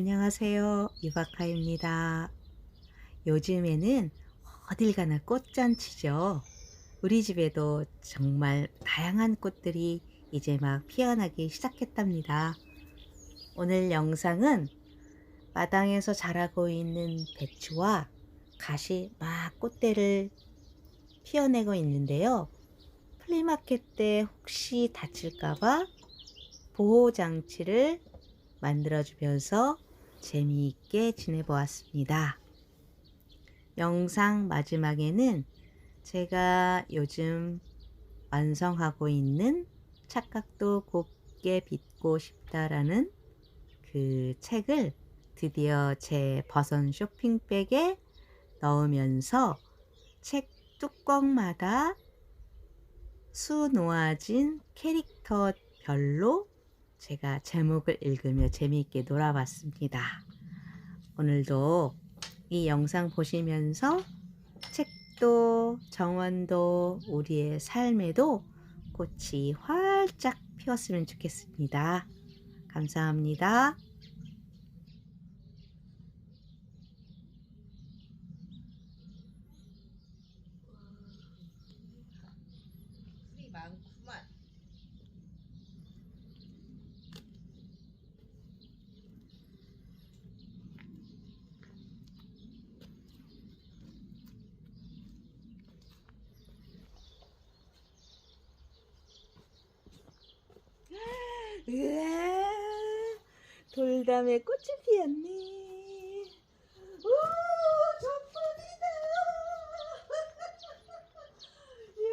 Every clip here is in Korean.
안녕하세요. 유박하입니다. 요즘에는 어딜 가나 꽃잔치죠. 우리 집에도 정말 다양한 꽃들이 이제 막 피어나기 시작했답니다. 오늘 영상은 마당에서 자라고 있는 배추와 갓이 막 꽃대를 피어내고 있는데요. 플리마켓 때 혹시 다칠까봐 보호장치를 만들어주면서 재미있게 지내보았습니다. 영상 마지막에는 제가 요즘 완성하고 있는 착각도 곱게 빚고 싶다라는 그 책을 드디어 제 버선 쇼핑백에 넣으면서 책 뚜껑마다 수 놓아진 캐릭터별로 제가 제목을 읽으며 재미있게 놀아봤습니다. 오늘도 이 영상 보시면서 책도 정원도 우리의 삶에도 꽃이 활짝 피었으면 좋겠습니다. 감사합니다. 풀이 많구만. 으아, 돌담에 꽃이 피었네. 오, 저뿐이다. 이야.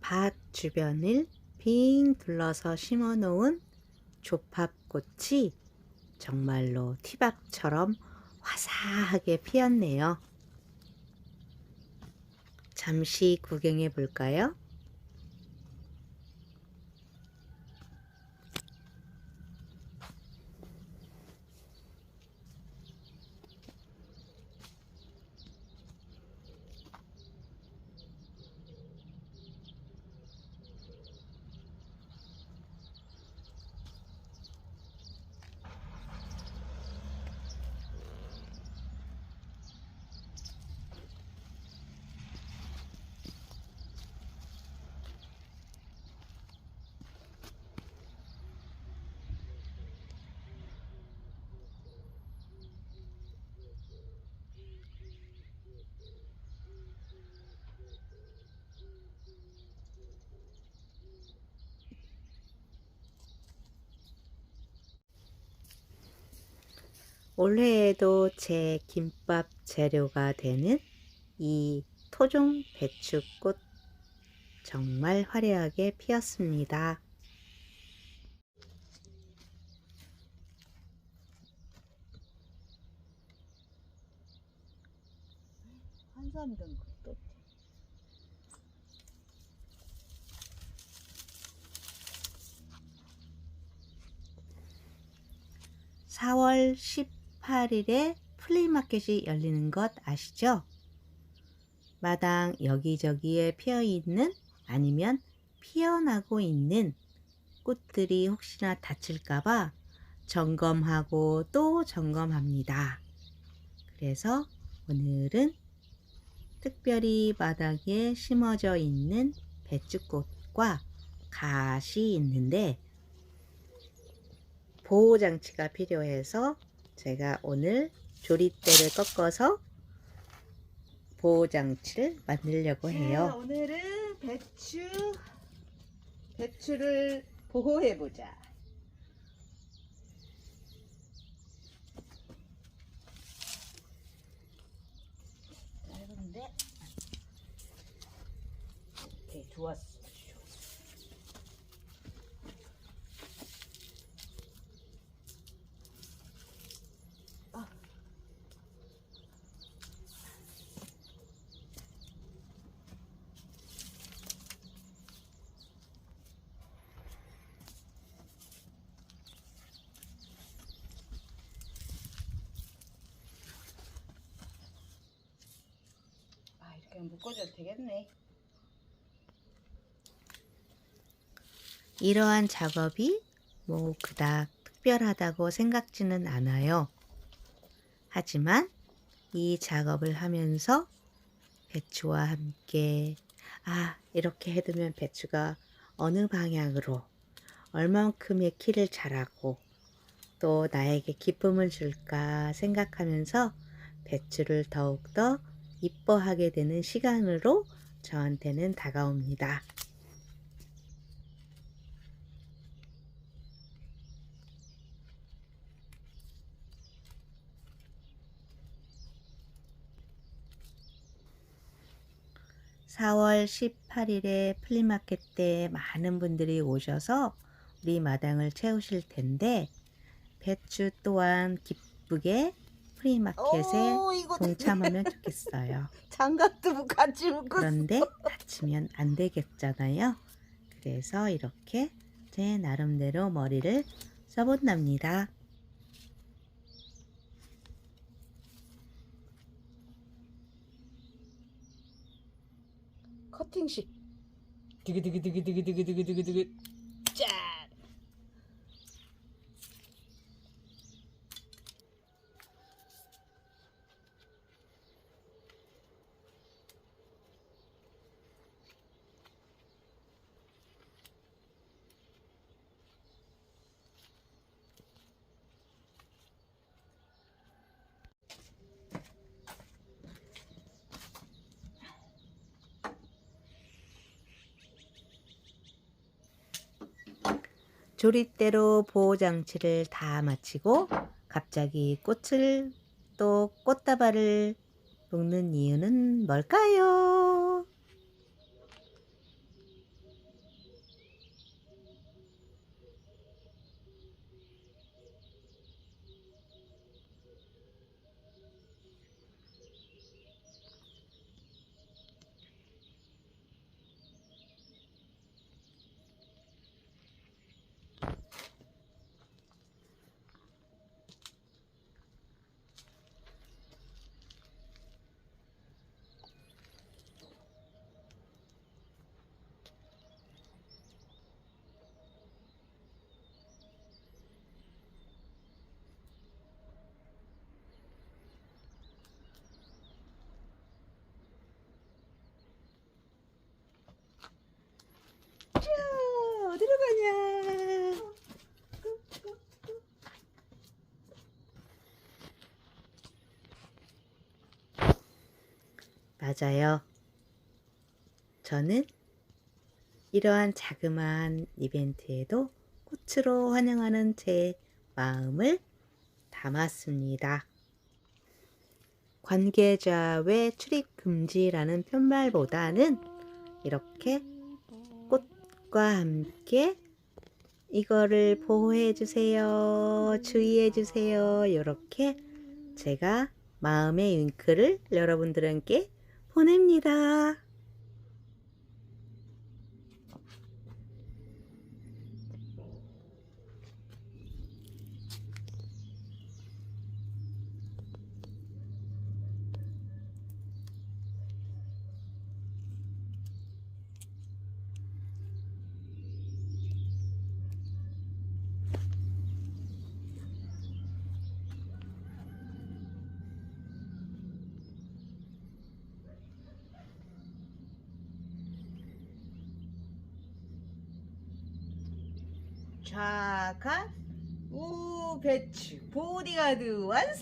밭 주변을 빙 둘러서 심어 놓은 조팝꽃이 정말로 티밥처럼 화사하게 피었네요. 잠시 구경해 볼까요? 올해에도 제 김밥 재료가 되는 이 토종 배추꽃 정말 화려하게 피었습니다. 한삼이던 것도. 4월 18일에 플리마켓이 열리는 것 아시죠? 마당 여기저기에 피어 있는 아니면 피어나고 있는 꽃들이 혹시나 다칠까봐 점검하고 또 점검합니다. 그래서 오늘은 특별히 바닥에 심어져 있는 배추꽃과 갓이 있는데 보호장치가 필요해서 제가 오늘 조리대를 꺾어서 보호장치를 만들려고 자, 해요. 오늘은 배추 배추를 보호해 보자. 짧은데 오케이 좋았어. 묶어줘도 되겠네. 이러한 작업이 뭐 그닥 특별하다고 생각지는 않아요. 하지만 이 작업을 하면서 배추와 함께 아, 이렇게 해두면 배추가 어느 방향으로 얼만큼의 키를 자라고 또 나에게 기쁨을 줄까 생각하면서 배추를 더욱더 이뻐하게 되는 시간으로 저한테는 다가옵니다. (4월 18일에) 플리마켓 때 많은 분들이 오셔서 우리 마당을 채우실 텐데 배추 또한 기쁘게 프리마켓에 오 이거 동참하면 좋겠어요. 장갑도 같이 묶었어. 그런데 다치면 안 되겠잖아요. 그래서 이렇게 제 나름대로 머리를 써본답니다. 커팅식. 디그디그디그디그디그디그디그 짠. 조리대로 보호 장치를 다 마치고 갑자기 꽃을 또 꽃다발을 묶는 이유는 뭘까요? 자, 어디로 가냐? 맞아요. 저는 이러한 자그마한 이벤트에도 꽃으로 환영하는 제 마음을 담았습니다. 관계자 외 출입 금지라는 편말보다는 이렇게 꽃과 함께 이거를 보호해 주세요. 주의해 주세요. 이렇게 제가 마음의 윙크를 여러분들께 보냅니다. 좌간 우 배추 보디가드 완성.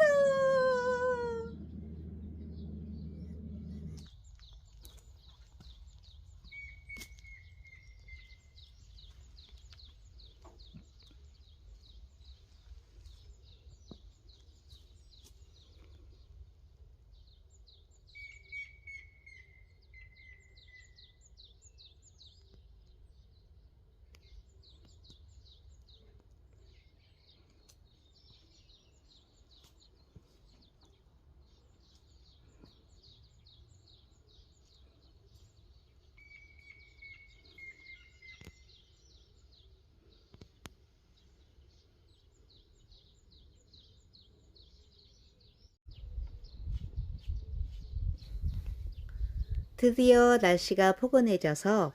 드디어 날씨가 포근해져서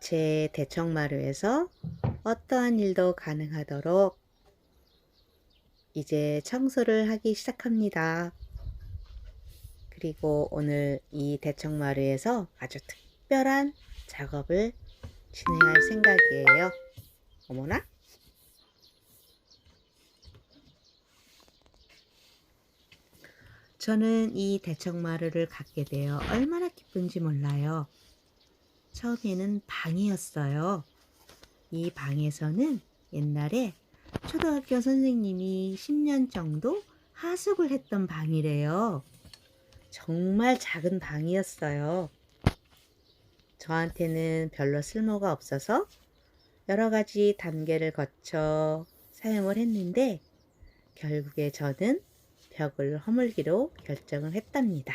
제 대청마루에서 어떠한 일도 가능하도록 이제 청소를 하기 시작합니다. 그리고 오늘 이 대청마루에서 아주 특별한 작업을 진행할 생각이에요. 어머나? 저는 이 대청마루를 갖게 되어 얼마나 기쁜지 몰라요. 처음에는 방이었어요. 이 방에서는 옛날에 초등학교 선생님이 10년 정도 하숙을 했던 방이래요. 정말 작은 방이었어요. 저한테는 별로 쓸모가 없어서 여러 가지 단계를 거쳐 사용을 했는데 결국에 저는 벽을 허물기로 결정을 했답니다.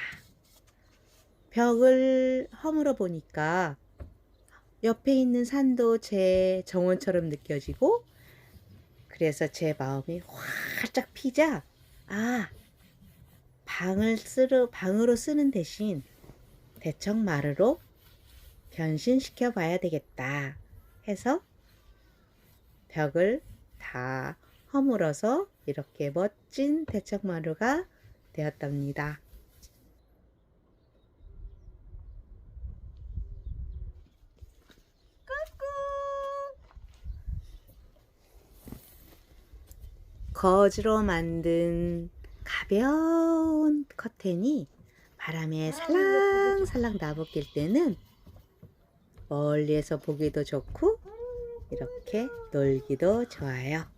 벽을 허물어 보니까 옆에 있는 산도 제 정원처럼 느껴지고 그래서 제 마음이 활짝 피자 아 방을 쓰러 방으로 쓰는 대신 대청 마루로 변신시켜 봐야 되겠다 해서 벽을 다 허물어서 이렇게 멋진 대청 마루가 되었답니다. 거즈로 만든 가벼운 커튼이 바람에 살랑살랑 나부낄 때는 멀리에서 보기도 좋고 이렇게 놀기도 좋아요.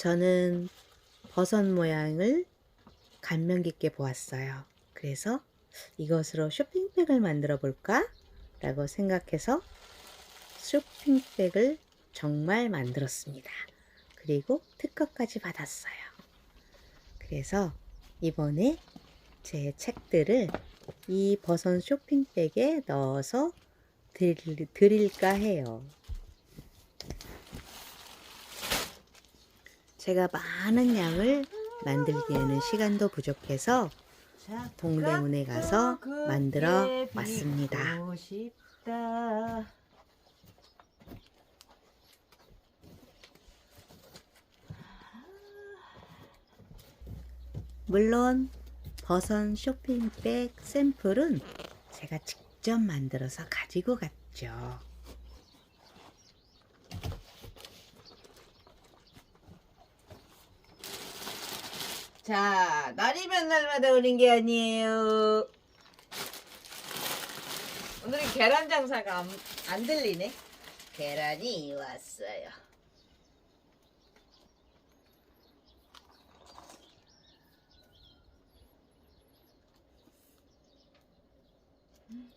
저는 버섯 모양을 감명 깊게 보았어요. 그래서 이것으로 쇼핑백을 만들어 볼까? 라고 생각해서 쇼핑백을 정말 만들었습니다. 그리고 특허까지 받았어요. 그래서 이번에 제 책들을 이 버섯 쇼핑백에 넣어서 드릴, 드릴까 해요. 제가 많은 양을 만들기에는 시간도 부족해서 동대문에 가서 만들어 왔습니다. 물론 버선 쇼핑백 샘플은 제가 직접 만들어서 가지고 갔죠. 자, 날이면 날마다 오는 게 아니에요. 오늘은 계란 장사가 안, 안 들리네. 계란이 왔어요.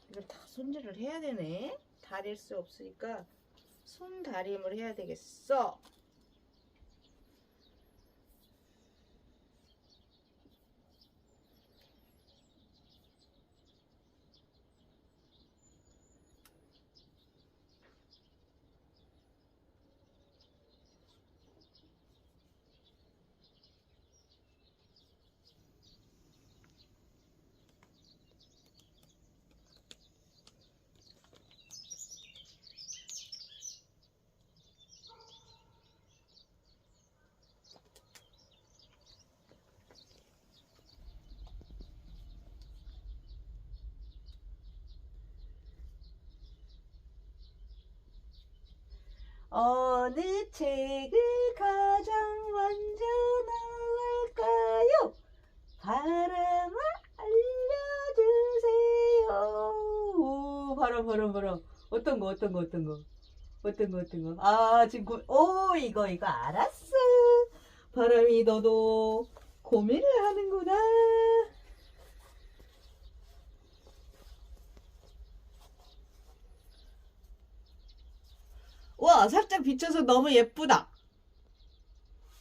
이걸 다 손질을 해야 되네. 다릴 수 없으니까 손 다림을 해야 되겠어. 어느 책을 가장 먼저 나올까요? 바람아 알려주세요. 오, 바람, 바람, 바람. 어떤 거, 어떤 거, 어떤 거? 어떤 거, 어떤 거? 아, 지금, 고... 오, 이거, 이거 알았어. 바람이 너도 고민을 하는구나. 와, 살짝 비춰서 너무 예쁘다.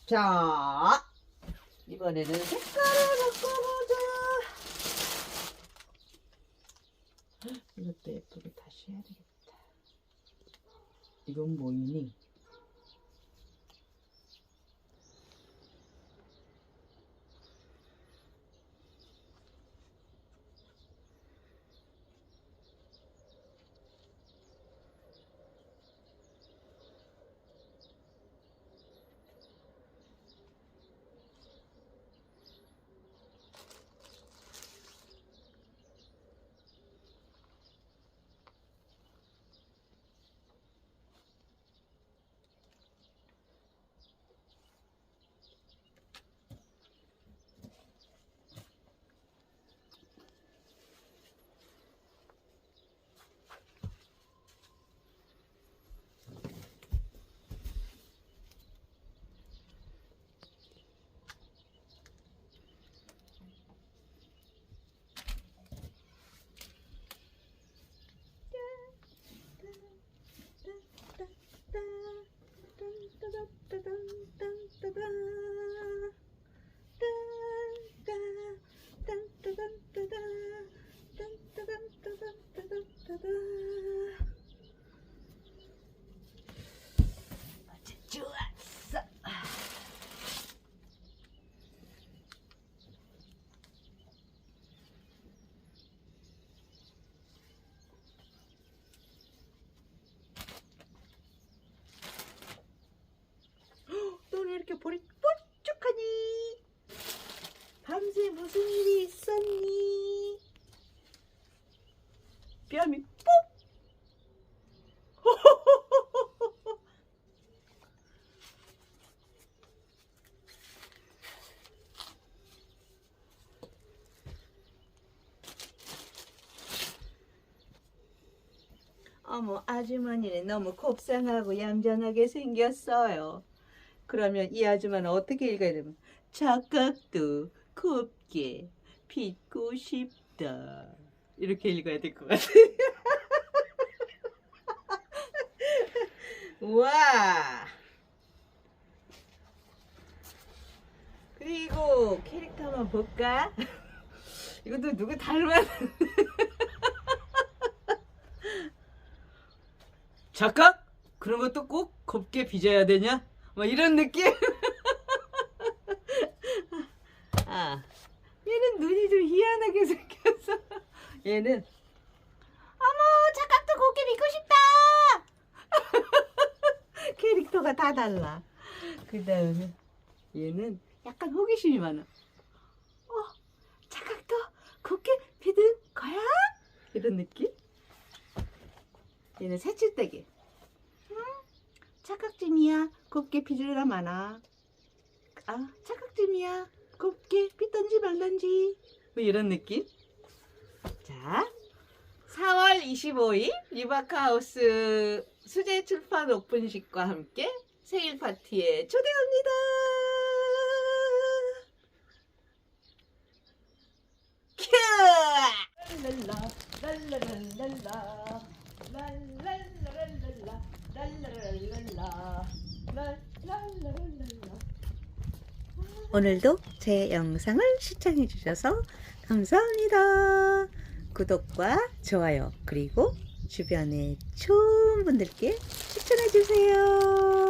자, 이번에는 색깔을 바꿔보자. 이것도 예쁘게 다시 해야 되겠다. 이건 뭐이니? 아주 좋았어. 너는 왜 이렇게 볼이 뽀쭉하니? 밤새 무슨 일이 있었니? 뺨이 뽁! 어머, 아주머니는 너무 곱상하고 얌전하게 생겼어요. 그러면 이 아줌마는 어떻게 읽어야 되면 착각도 곱게 빚고 싶다. 이렇게 읽어야 될 것 같아. 와. 그리고 캐릭터 한번 볼까? 이것도 누구 닮았? 착각? 그런 것도 꼭 곱게 빚어야 되냐? 뭐 이런 느낌? 아, 얘는 눈이 좀 희한하게 생겨서 얘는 어머 착각도 곱게 빚고 싶다 캐릭터가 다 달라 그 다음에 얘는 약간 호기심이 많아 어 착각도 곱게 빚은 거야? 이런 느낌? 얘는 새칠대기 응? 착각쯤이야 곱게 빚으라 많아 아 착각쯤이야 곱게 빚던지 말던지 뭐 이런 느낌? 자 4월 25일 리바카우스 수제 출판 오픈식과 함께 생일 파티에 초대합니다. 오늘도 제 영상을 시청해 주셔서 감사합니다. 구독과 좋아요 그리고 주변에 좋은 분들께 추천해 주세요.